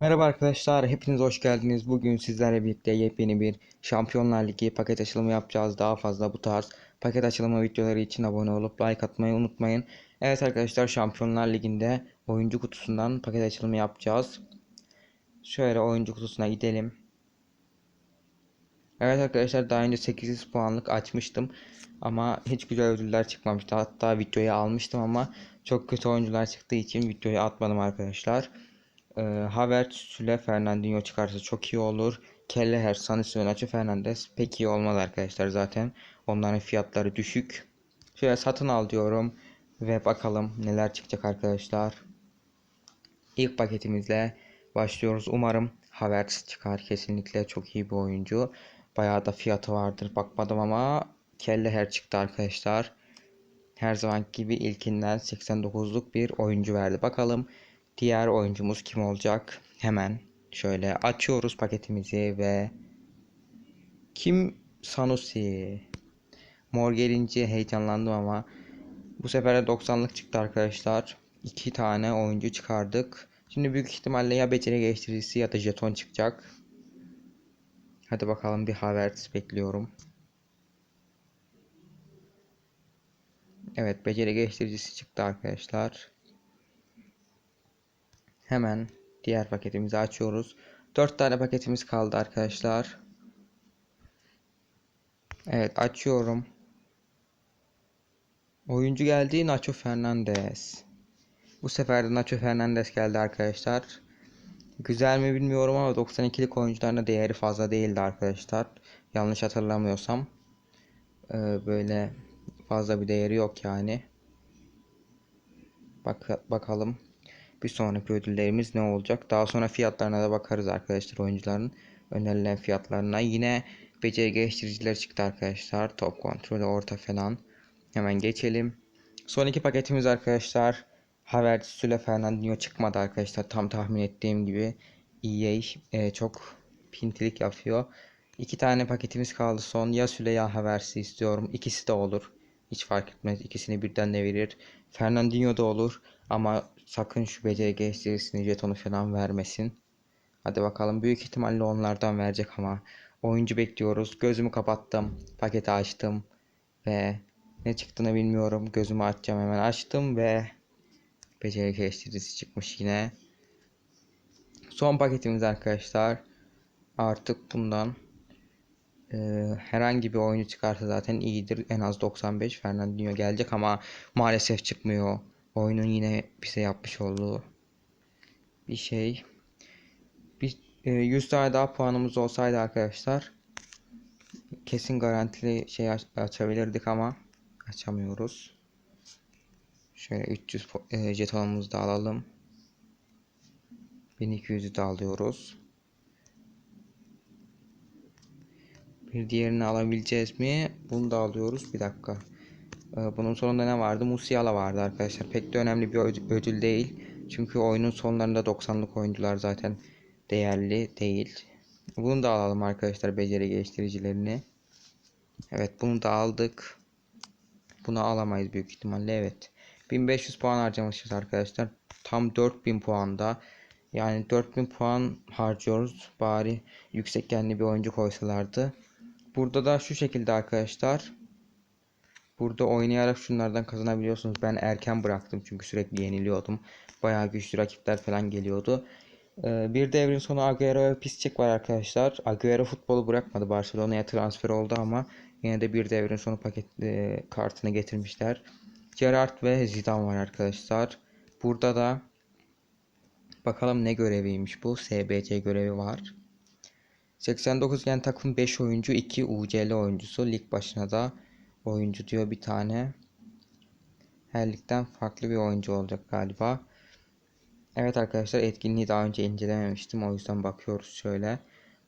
Merhaba arkadaşlar, hepiniz hoş geldiniz. Bugün sizlerle birlikte yepyeni bir Şampiyonlar Ligi paket açılımı yapacağız. Daha fazla bu tarz paket açılımı videoları için abone olup like atmayı unutmayın. Evet arkadaşlar, Şampiyonlar Ligi'nde oyuncu kutusundan paket açılımı yapacağız. Şöyle oyuncu kutusuna gidelim. Evet arkadaşlar, daha önce 800 puanlık açmıştım. Ama hiç güzel ödüller çıkmamıştı. Hatta videoyu almıştım ama çok kötü oyuncular çıktığı için videoyu atmadım arkadaşlar. E, Havertz, Süle, Fernandinho çıkarsa çok iyi olur. Kelleher, Sanis ve Nacho Fernandez pek iyi olmaz arkadaşlar zaten. Onların fiyatları düşük. Şöyle satın al diyorum. Ve bakalım neler çıkacak arkadaşlar. İlk paketimizle başlıyoruz. Umarım Havertz çıkar. Kesinlikle çok iyi bir oyuncu. Bayağı da fiyatı vardır. Bakmadım ama Kelleher çıktı arkadaşlar. Her zaman gibi ilkinden 89'luk bir oyuncu verdi. Bakalım Diğer oyuncumuz kim olacak? Hemen şöyle açıyoruz paketimizi ve kim Sanusi? Mor gelince heyecanlandım ama bu sefer de 90'lık çıktı arkadaşlar. İki tane oyuncu çıkardık. Şimdi büyük ihtimalle ya beceri geliştiricisi ya da jeton çıkacak. Hadi bakalım bir Havertz bekliyorum. Evet beceri geliştiricisi çıktı arkadaşlar. Hemen diğer paketimizi açıyoruz. 4 tane paketimiz kaldı arkadaşlar. Evet açıyorum. Oyuncu geldi Nacho Fernandez. Bu sefer de Nacho Fernandez geldi arkadaşlar. Güzel mi bilmiyorum ama 92'lik oyuncularına değeri fazla değildi arkadaşlar. Yanlış hatırlamıyorsam. Ee, böyle fazla bir değeri yok yani. Bak bakalım bir sonraki ödüllerimiz ne olacak? Daha sonra fiyatlarına da bakarız arkadaşlar oyuncuların önerilen fiyatlarına. Yine beceri geliştiriciler çıktı arkadaşlar. Top kontrolü orta falan. Hemen geçelim. Son iki paketimiz arkadaşlar. Havertz, Süle, Fernandinho çıkmadı arkadaşlar. Tam tahmin ettiğim gibi EA e, çok pintilik yapıyor. İki tane paketimiz kaldı son. Ya Süle ya Havertz'i istiyorum. İkisi de olur. Hiç fark etmez. İkisini birden de verir. Fernandinho da olur. Ama sakın şu beceri geliştiricisini jetonu falan vermesin. Hadi bakalım. Büyük ihtimalle onlardan verecek ama. Oyuncu bekliyoruz. Gözümü kapattım. Paketi açtım. Ve ne çıktığını bilmiyorum. Gözümü açacağım hemen açtım ve beceri geliştiricisi çıkmış yine. Son paketimiz arkadaşlar. Artık bundan e, herhangi bir oyuncu çıkarsa zaten iyidir. En az 95 Fernandinho gelecek ama maalesef çıkmıyor. Oyunun yine bize yapmış olduğu bir şey. Bir e, 100 tane daha puanımız olsaydı arkadaşlar kesin garantili şey aç açabilirdik ama açamıyoruz. Şöyle 300 e, jetonumuzu da alalım. 1200'ü de alıyoruz. Bir diğerini alabileceğiz mi? Bunu da alıyoruz. Bir dakika. Ee, bunun sonunda ne vardı? Musiala vardı arkadaşlar. Pek de önemli bir ödül değil. Çünkü oyunun sonlarında 90'lık oyuncular zaten değerli değil. Bunu da alalım arkadaşlar beceri geliştiricilerini. Evet bunu da aldık. Bunu alamayız büyük ihtimalle evet. 1500 puan harcamışız arkadaşlar. Tam 4000 puanda. Yani 4000 puan harcıyoruz. Bari yüksek bir oyuncu koysalardı. Burada da şu şekilde arkadaşlar. Burada oynayarak şunlardan kazanabiliyorsunuz. Ben erken bıraktım çünkü sürekli yeniliyordum. Bayağı güçlü rakipler falan geliyordu. Ee, bir devrin sonu Agüero ve Piscek var arkadaşlar. Agüero futbolu bırakmadı. Barcelona'ya transfer oldu ama yine de bir devrin sonu paket e, kartını getirmişler. Gerrard ve Zidane var arkadaşlar. Burada da bakalım ne göreviymiş bu. SBC görevi var. 89 gen takım 5 oyuncu 2 UCL oyuncusu. Lig başına da oyuncu diyor bir tane. Her ligden farklı bir oyuncu olacak galiba. Evet arkadaşlar etkinliği daha önce incelememiştim. O yüzden bakıyoruz şöyle.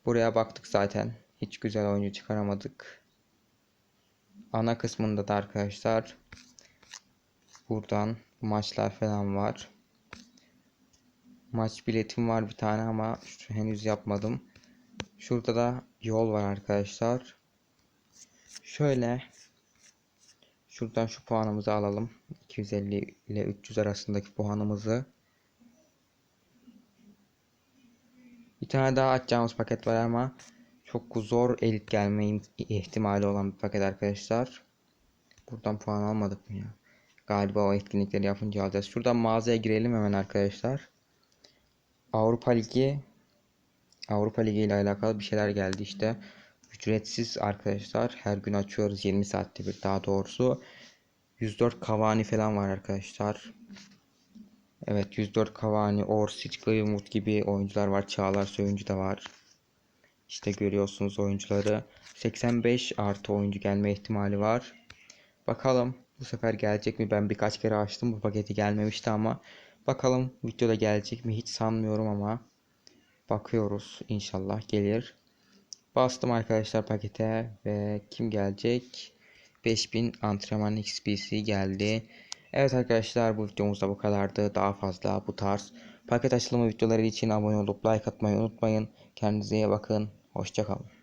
Buraya baktık zaten. Hiç güzel oyuncu çıkaramadık. Ana kısmında da arkadaşlar buradan maçlar falan var. Maç biletim var bir tane ama henüz yapmadım. Şurada da yol var arkadaşlar. Şöyle Şuradan şu puanımızı alalım. 250 ile 300 arasındaki puanımızı. Bir tane daha açacağımız paket var ama çok zor elit gelme im- ihtimali olan bir paket arkadaşlar. Buradan puan almadık mı ya? Galiba o etkinlikleri yapınca alacağız. Şuradan mağazaya girelim hemen arkadaşlar. Avrupa Ligi Avrupa Ligi ile alakalı bir şeyler geldi işte. Ücretsiz arkadaşlar. Her gün açıyoruz 20 saatte bir daha doğrusu. 104 Cavani falan var arkadaşlar. Evet 104 Cavani, Orsic, Greenwood gibi oyuncular var. Çağlar Söyüncü de var. İşte görüyorsunuz oyuncuları. 85 artı oyuncu gelme ihtimali var. Bakalım bu sefer gelecek mi? Ben birkaç kere açtım bu paketi gelmemişti ama bakalım videoda gelecek mi? Hiç sanmıyorum ama bakıyoruz inşallah gelir. Bastım arkadaşlar pakete ve kim gelecek? 5000 antrenman XP'si geldi. Evet arkadaşlar bu videomuzda bu kadardı. Daha fazla bu tarz paket açılımı videoları için abone olup like atmayı unutmayın. Kendinize iyi bakın. Hoşçakalın.